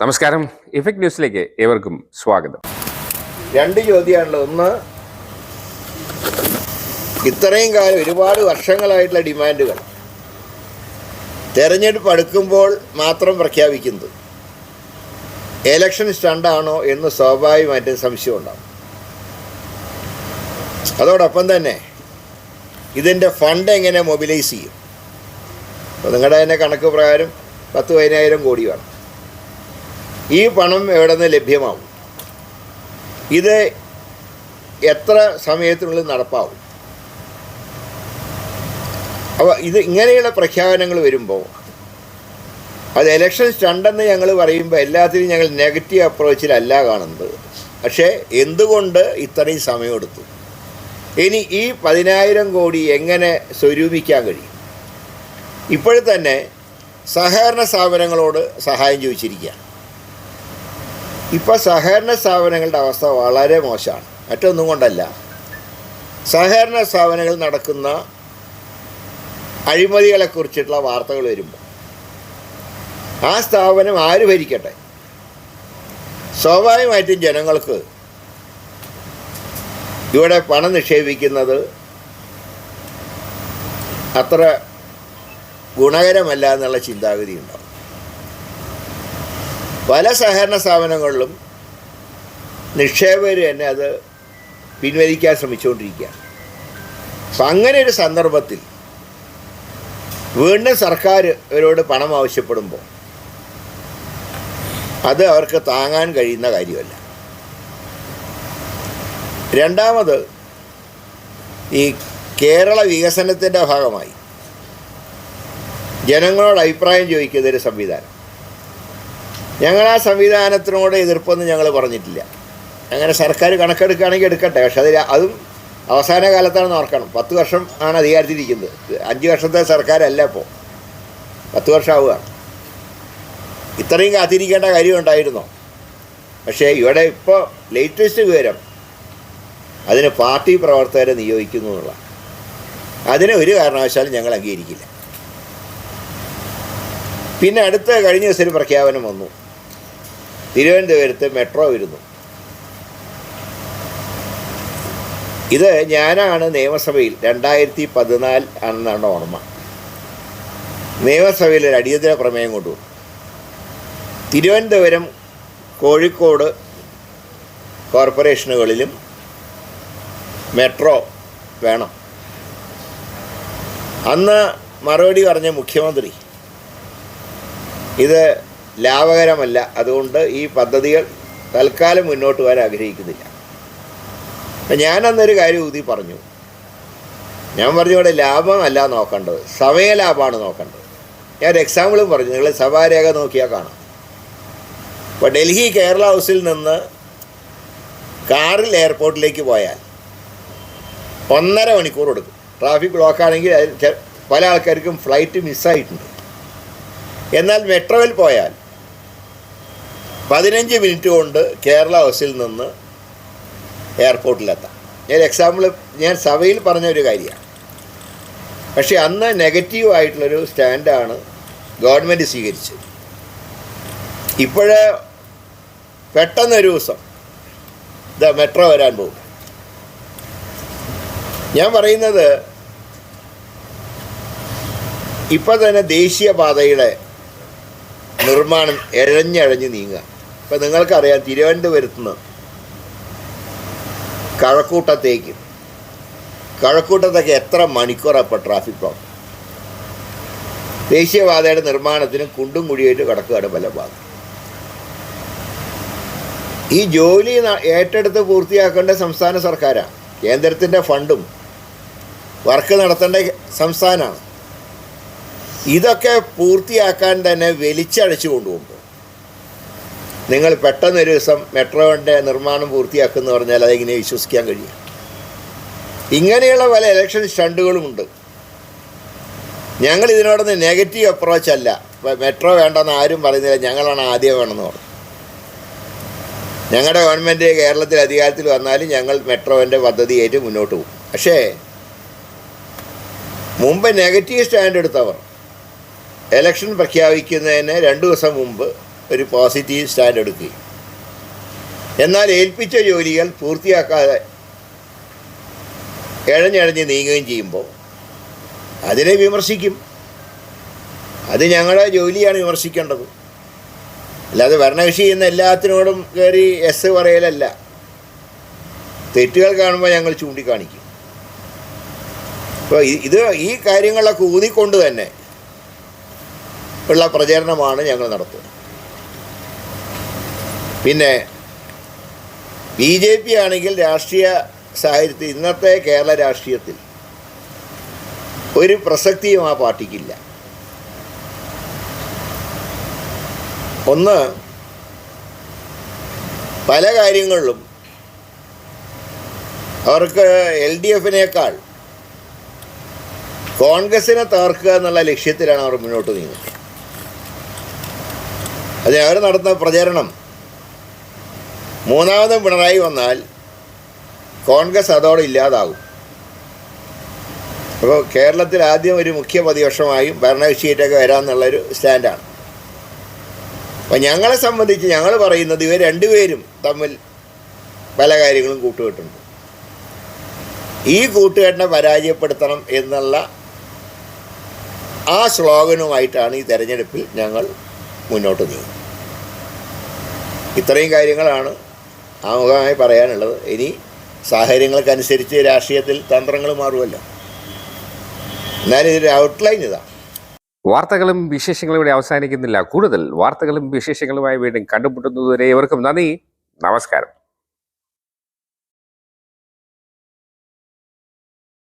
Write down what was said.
നമസ്കാരം. ഇഫക്ട് ന്യൂസിലേക്ക് ഏവർക്കും സ്വാഗതം. രണ്ട് ചോദ്യമാണല്ലോ. ഒന്ന് ഇത്രയും കാലം ഒരുപാട് വർഷങ്ങളായിട്ടുള്ള ഡിമാൻഡുകൾ. തെരഞ്ഞെടുപ്പ് അടുക്കുമ്പോൾ മാത്രം പ്രഖ്യാപിക്കുന്നത് എലക്ഷൻ സ്റ്റണ്ടാണോ എന്ന് സ്വാഭാവികമായിട്ടും സംശയമുണ്ടാകും അതോടൊപ്പം തന്നെ ഇതിന്റെ ഫണ്ട് എങ്ങനെ മൊബിലൈസ് ചെയ്യും? അപ്പോൾ നിങ്ങളുടെ തന്നെ കണക്ക് പ്രകാരം പത്ത് പതിനായിരം കോടി വേണം. ഈ പണം എവിടെ നിന്ന് ലഭ്യമാവും? ഇത് എത്ര സമയത്തിനുള്ളിൽ നടപ്പാവും? അപ്പോൾ ഇത് ഇങ്ങനെയുള്ള പ്രഖ്യാപനങ്ങൾ വരുമ്പോൾ അത് എലക്ഷൻ സ്റ്റണ്ടെന്ന് ഞങ്ങൾ പറയുമ്പോൾ എല്ലാത്തിനും ഞങ്ങൾ നെഗറ്റീവ് അപ്രോച്ചിലല്ല കാണുന്നത്. പക്ഷേ എന്തുകൊണ്ട് ഇത്രയും സമയമെടുത്തു? ഇനി ഈ പതിനായിരം കോടി എങ്ങനെ സ്വരൂപിക്കാൻ കഴിയും? ഇപ്പോഴത്തന്നെ സഹകരണ സ്ഥാപനങ്ങളോട് സഹായം ചോദിച്ചിരിക്കുക ഇപ്പോൾ സഹകരണ സ്ഥാപനങ്ങളുടെ അവസ്ഥ വളരെ മോശമാണ്. മറ്റൊന്നും കൊണ്ടല്ല. സഹകരണ സ്ഥാപനങ്ങൾ നടക്കുന്ന അഴിമതികളെക്കുറിച്ചിട്ടുള്ള വാർത്തകൾ വരുമ്പോൾ ആ സ്ഥാപനം ആര് ഭരിക്കട്ടെ? സ്വാഭാവികമായിട്ടും ജനങ്ങൾക്ക് ഇവിടെ പണം നിക്ഷേപിക്കുന്നത് അത്ര ഗുണകരമല്ല എന്നുള്ള ചിന്താഗതി ഉണ്ടാവും പല സഹകരണ സ്ഥാപനങ്ങളിലും നിക്ഷേപകർ തന്നെ അത് പിൻവലിക്കാൻ ശ്രമിച്ചുകൊണ്ടിരിക്കുകയാണ്. അപ്പം അങ്ങനെ ഒരു സന്ദർഭത്തിൽ വീണ്ടും സർക്കാർ ഇവരോട് പണം ആവശ്യപ്പെടുമ്പോൾ അത് അവർക്ക് താങ്ങാൻ കഴിയുന്ന കാര്യമല്ല. രണ്ടാമത് ഈ കേരള വികസനത്തിന്റെ ഭാഗമായി ജനങ്ങളോട് അഭിപ്രായം ചോദിക്കുന്നൊരു സംവിധാനം. ഞങ്ങൾ ആ സംവിധാനത്തിനോട് എതിർപ്പൊന്നും ഞങ്ങൾ പറഞ്ഞിട്ടില്ല. അങ്ങനെ സർക്കാർ കണക്കെടുക്കുകയാണെങ്കിൽ എടുക്കട്ടെ. പക്ഷെ അതിൽ അതും അവസാന കാലത്താണെന്ന് ഓർക്കണം. പത്ത് വർഷം ആണ് അധികാരത്തിലിരിക്കുന്നത്. അഞ്ച് വർഷത്തെ സർക്കാരല്ല ഇപ്പോൾ പത്ത് വർഷമാവുകയാണ്. ഇത്രയും കാത്തിരിക്കേണ്ട കാര്യം ഉണ്ടായിരുന്നോ? പക്ഷേ ഇവിടെ ഇപ്പോൾ ലേറ്റസ്റ്റ് വിവരം. അതിന് പാർട്ടി പ്രവർത്തകരെ നിയോഗിക്കുന്നു എന്നുള്ള അതിനെ ഒരു കാരണവശാലും ഞങ്ങൾ അംഗീകരിക്കില്ല. പിന്നെ അടുത്ത കഴിഞ്ഞ ദിവസം ഒരു പ്രഖ്യാപനം വന്നു. തിരുവനന്തപുരത്ത് മെട്രോ വരുന്നു. ഇത് ഞാനാണ് നിയമസഭയിൽ രണ്ടായിരത്തി പതിനാല് ആണെന്നാണ് ഓർമ്മ. നിയമസഭയിൽ ഒരു അടിയന്തര പ്രമേയം കൊണ്ടുവന്നു തിരുവനന്തപുരം കോഴിക്കോട് കോർപ്പറേഷനുകളിലും മെട്രോ വേണം. അന്ന് മറുപടി പറഞ്ഞ മുഖ്യമന്ത്രി ഇത് ലാഭകരമല്ല. അതുകൊണ്ട് ഈ പദ്ധതികൾ തൽക്കാലം മുന്നോട്ട് പോകാൻ ആഗ്രഹിക്കുന്നില്ല. അപ്പം ഞാനന്നൊരു കാര്യം ഊതി പറഞ്ഞു. ഞാൻ പറഞ്ഞു ഇവിടെ ലാഭമല്ല നോക്കേണ്ടത്. സമയലാഭമാണ് നോക്കേണ്ടത്. ഞാൻ ഒരു എക്സാമ്പിളും പറഞ്ഞു. നിങ്ങൾ സഭാരേഖ നോക്കിയാൽ കാണാം. ഇപ്പോൾ ഡൽഹി കേരള ഹൗസിൽ നിന്ന് കാറിൽ എയർപോർട്ടിലേക്ക് പോയാൽ ഒന്നര മണിക്കൂർ എടുക്കും. ട്രാഫിക് ബ്ലോക്ക് ആണെങ്കിൽ പല ആൾക്കാർക്കും ഫ്ലൈറ്റ് മിസ്സായിട്ടുണ്ട്. എന്നാൽ മെട്രോയിൽ പോയാൽ പതിനഞ്ച് മിനിറ്റ് കൊണ്ട് കേരള ഹൗസിൽ നിന്ന് എയർപോർട്ടിലെത്താം. ഞാൻ എക്സാമ്പിൾ ഞാൻ സഭയിൽ പറഞ്ഞ ഒരു കാര്യമാണ്. പക്ഷേ അന്ന് നെഗറ്റീവ് ആയിട്ടുള്ളൊരു സ്റ്റാൻഡാണ് ഗവൺമെന്റ് സ്വീകരിച്ചത്. ഇപ്പോഴേ പെട്ടെന്നൊരു ദിവസം ദ മെട്രോ വരാൻ പോകും ഞാൻ പറയുന്നത് ഇപ്പം തന്നെ ദേശീയപാതയുടെ നിർമ്മാണം എഴഞ്ഞഴഞ്ഞ് നീങ്ങുക. ഇപ്പം നിങ്ങൾക്കറിയാം തിരുവനന്തപുരത്ത് നിന്ന് കഴക്കൂട്ടത്തേക്ക്. കഴക്കൂട്ടത്തേക്ക് എത്ര മണിക്കൂറാണ് ഇപ്പോൾ ട്രാഫിക് ബ്ലോക്ക് ദേശീയപാതയുടെ നിർമ്മാണത്തിന് കുണ്ടും കുഴിയായിട്ട് കിടക്കുകയാണ് പല ഭാഗം ഈ ജോലി ഏറ്റെടുത്ത് പൂർത്തിയാക്കേണ്ട സംസ്ഥാന സർക്കാരാണ് കേന്ദ്രത്തിന്റെ ഫണ്ടും വർക്ക് നടത്തേണ്ട സംസ്ഥാനമാണ് ഇതൊക്കെ പൂർത്തിയാക്കാൻ തന്നെ വലിച്ചടച്ചു കൊണ്ടുപോകുമ്പോൾ നിങ്ങൾ പെട്ടെന്നൊരു ദിവസം മെട്രോയുടെ നിർമ്മാണം പൂർത്തിയാക്കുമെന്ന് പറഞ്ഞാൽ അതെങ്ങനെ വിശ്വസിക്കാൻ കഴിയും. ഇങ്ങനെയുള്ള പല ഇലക്ഷൻ സ്റ്റണ്ടുകളുമുണ്ട് ഞങ്ങൾ ഇതിനോടൊന്ന് നെഗറ്റീവ് അപ്രോച്ച് അല്ല. മെട്രോ വേണ്ടെന്ന് ആരും പറയുന്നില്ല. ഞങ്ങളാണ് ആദ്യം വേണമെന്ന് പറഞ്ഞു. ഞങ്ങളുടെ ഗവൺമെന്റ് കേരളത്തിൽ അധികാരത്തിൽ വന്നാലും ഞങ്ങൾ മെട്രോന്റെ പദ്ധതിയായിട്ട് മുന്നോട്ട് പോകും. പക്ഷേ മുമ്പ് നെഗറ്റീവ് സ്റ്റാൻഡ് എടുത്തവർ ഇലക്ഷൻ പ്രഖ്യാപിക്കുന്നതിന് രണ്ട് ദിവസം മുമ്പ് ഒരു പോസിറ്റീവ് സ്റ്റാൻഡ് എടുക്കുകയും എന്നാൽ ഏൽപ്പിച്ച ജോലികൾ പൂർത്തിയാക്കാതെ എഴഞ്ഞഴഞ്ഞ് നീങ്ങുകയും ചെയ്യുമ്പോൾ അതിനെ വിമർശിക്കും. അത് ഞങ്ങളുടെ ജോലിയാണ് വിമർശിക്കേണ്ടത്. അല്ലാതെ ഭരണകക്ഷി ചെയ്യുന്ന എല്ലാത്തിനോടും കയറി എസ് പറയലല്ല. തെറ്റുകൾ കാണുമ്പോൾ ഞങ്ങൾ ചൂണ്ടിക്കാണിക്കും. അപ്പോൾ ഇത് ഈ കാര്യങ്ങളൊക്കെ ഊന്നിക്കൊണ്ട് തന്നെ ഉള്ള പ്രചരണമാണ് ഞങ്ങൾ നടത്തുന്നത്. പിന്നെ ബി ജെ പി ആണെങ്കിൽ രാഷ്ട്രീയ സാഹചര്യത്തിൽ ഇന്നത്തെ കേരള രാഷ്ട്രീയത്തിൽ ഒരു പ്രസക്തിയും ആ പാർട്ടിക്കില്ല. ഒന്ന് പല കാര്യങ്ങളിലും അവർക്ക് എൽ ഡി എഫിനേക്കാൾ കോൺഗ്രസിനെ തകർക്കുക എന്നുള്ള ലക്ഷ്യത്തിലാണ് അവർ മുന്നോട്ട് നീങ്ങുന്നത്. അതെ അവർ നടത്തുന്ന പ്രചരണം മൂന്നാമതും പിണറായി വന്നാൽ കോൺഗ്രസ് അതോടെ ഇല്ലാതാകും. അപ്പോൾ കേരളത്തിൽ ആദ്യം ഒരു മുഖ്യ പ്രതിപക്ഷമായും ഭരണകക്ഷിയായിട്ടൊക്കെ വരാമെന്നുള്ളൊരു സ്റ്റാൻഡാണ്. അപ്പോൾ ഞങ്ങളെ സംബന്ധിച്ച് ഞങ്ങൾ പറയുന്നത് ഇവർ രണ്ടുപേരും തമ്മിൽ പല കാര്യങ്ങളും കൂട്ടുകെട്ടുണ്ട്. ഈ കൂട്ടുകെട്ടിനെ പരാജയപ്പെടുത്തണം എന്നുള്ള ആ ശ്ലോകനുമായിട്ടാണ് ഈ തെരഞ്ഞെടുപ്പിൽ ഞങ്ങൾ മുന്നോട്ട് നീങ്ങുന്നത്. ഇത്രയും കാര്യങ്ങളാണ് ആമുഖമായി പറയാനുള്ളത് ഇനി സാഹചര്യങ്ങൾക്കനുസരിച്ച് രാഷ്ട്രീയത്തിൽ തന്ത്രങ്ങൾ മാറുമല്ലോ. എന്നാലും ഇതൊരു ഔട്ട്ലൈൻ ഇതാണ് വാർത്തകളും വിശേഷങ്ങളും ഇവിടെ അവസാനിക്കുന്നില്ല. കൂടുതൽ വാർത്തകളും വിശേഷങ്ങളുമായി വീണ്ടും കണ്ടുമുട്ടുന്നതുവരെ ഇവർക്കും നന്ദി. നമസ്കാരം.